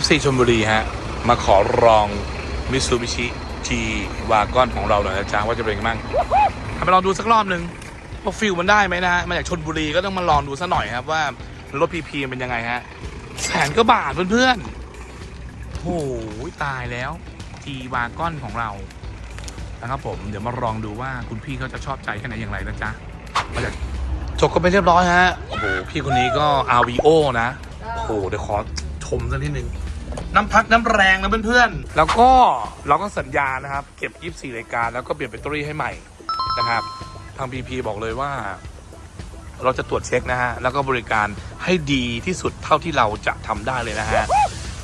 FC ชลบุรีฮะ มาขอลองมิ t ซูบิชิ G วากอนของเราหน่อยนะจ๊ะว่าจะเป็นยังไงบ้างไปลองดูสักรอบหนึ่งว่าฟิลมันได้ไหมนะฮะมาจากชนบุรีก็ต้องมาลองดูสักหน่อยครับว่ารถพีพีเป็นยังไงฮะแสนก็บาทเพื่อนๆโอ้โหตายแล้ว G วากอนของเรานะครับผมเดี๋ยวมาลองดูว่าคุณพี่เขาจะชอบใจแค่ไหนอย่างไรนะจ๊ะมาจากจบก็ไปเรียบร้อยฮะโอ้โหพี่คนนี้ก็ RVO นะโอ้โหเดี๋ยวขอ ชมสักนิดนึงน้ำพักน้ำแรงนะเพื่อนๆ แล้วก็เราก็สัญญานะครับ เก็บ 24รายการแล้วก็เปลี่ยนแบตเตอรี่ให้ใหม่นะครับ ทาง PP บอกเลยว่า เราจะตรวจเช็คนะฮะ แล้วก็บริการให้ดีที่สุดเท่าที่เราจะทำได้เลยนะฮะ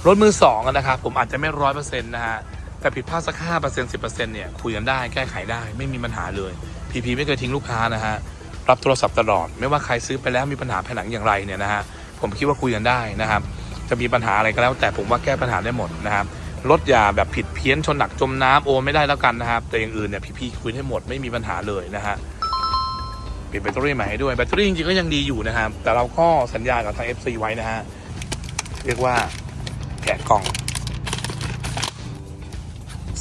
รถมือสองนะครับ ผมอาจจะไม่ร้อยเปอร์เซ็นต์นะฮะ แต่ผิดพลาดสักห้าเปอร์เซ็นต์สิบเปอร์เซ็นต์เนี่ย คุยกันได้แก้ไขได้ไม่มีปัญหาเลย PP ไม่เคยทิ้งลูกค้านะฮะรับโทรศัพท์ตลอด ไม่ว่าใครซื้อไปแล้วมีปัญหาภายหลังอย่างไรเนี่ยนะฮะผมคิดว่าคุยกันได้นะครับ จะมีปัญหาอะไรก็แล้ว แต่ผมว่าแก้ปัญหาได้หมดนะครับรถอย่าแบบผิดเพี้ยนชนหนักจมน้ำโอนไม่ได้แล้วกันนะครับ แต่อย่างอื่นเนี่ยพี่ๆคุยได้หมดไม่มีปัญหาเลยนะฮะเปลี่ยนแบตเตอรี่ใหม่ให้ด้วยแบตเตอรี่จริงๆก็ยังดีอยู่นะครับ แต่เราก็สัญญากับทาง FC ไว้นะฮะเรียกว่าแกะกล่อง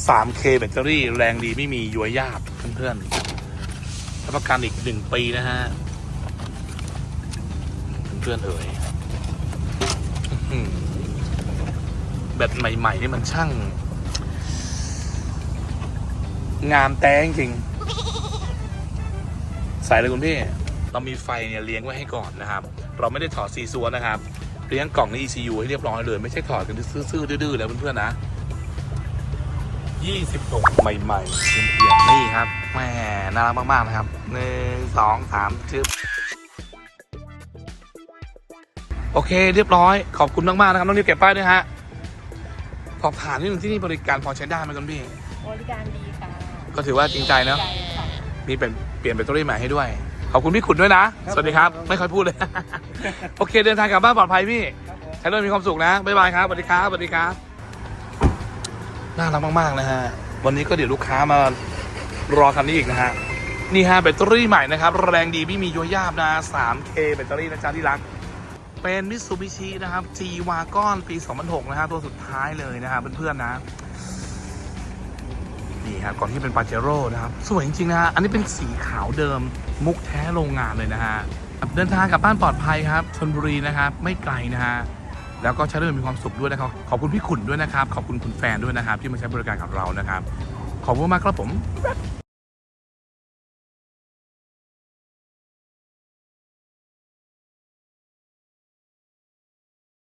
3K แบตเตอรี่แรงดีไม่มีย้วยยาบเพื่อนๆรับประกันอีกหนึ่งปีนะฮะ เพื่อนๆเอ๋ยอื้อหือ แบตใหม่ ๆ นี่มันช่าง งามแต้จริงใส่เลยคุณพี่ เรามีไฟเนี่ยเลี้ยงไว้ให้ก่อนนะครับ เราไม่ได้ถอดซีซัวนะครับ เลี้ยงกล่องใน ECU ให้เรียบร้อยเลย ไม่ใช่ถอดกันซื่อๆดื้อๆแล้วเพื่อนๆนะ26 ใหม่ๆเพียงๆนี่ครับแหมน่ารักมากๆนะครับหนึ่งสองสามชึบโอเค เรียบร้อย ขอบคุณมาก ๆ นะครับ น้องนิวเก็บป้ายด้วยฮะ สอบถามนิดนึงที่นี่บริการพอใช้ได้ไหมคุณพี่ บริการดีค่ะก็ถือว่าจริงใจเนาะใจค่ะ มีเป็นเปลี่ยนแบตเตอรี่ใหม่ให้ด้วย ขอบคุณพี่ขุนด้วยนะสวัสดีครับไม่ค่อยพูดเลย โอเคเดินทางกลับบ้านปลอดภัยพี่ใช้รถมีความสุขนะ บ๊ายบายครับ สวัสดีครับ สวัสดีครับ น่ารักมาก ๆ นะฮะ วันนี้ก็เดี๋ยวลูกค้ามารอคันนี้อีกนะฮะ นี่ฮะแบตเตอรี่ใหม่นะครับ แรงดีไม่มีย้วยยาบนะ 3K แบตเตอรี่นะจ๊ะที่รัก เป็นมิ t ซูบิชินะครับ G Wagon ปี 2006 นะฮะตัวสุดท้ายเลยนะฮะเพื่อนๆนะนี่ครับก่อนที่เป็นปาเจโร่นะครับสวยจริงๆนะฮะอันนี้เป็นสีขาวเดิมมุกแท้โรงงานเลยนะฮะเดินทางกลับบ้านปลอดภัยครับชนบุรีนะครับ ไม่ไกลนะฮะแล้วก็ใช้ด้วยมีความสุขด้วยนะครับขอบคุณพี่ขุนด้วยนะครับ ขอบคุณคุณแฟนด้วยนะครับ ที่มาใช้บริการกับเรานะครับ ขอบคุณมากครับผม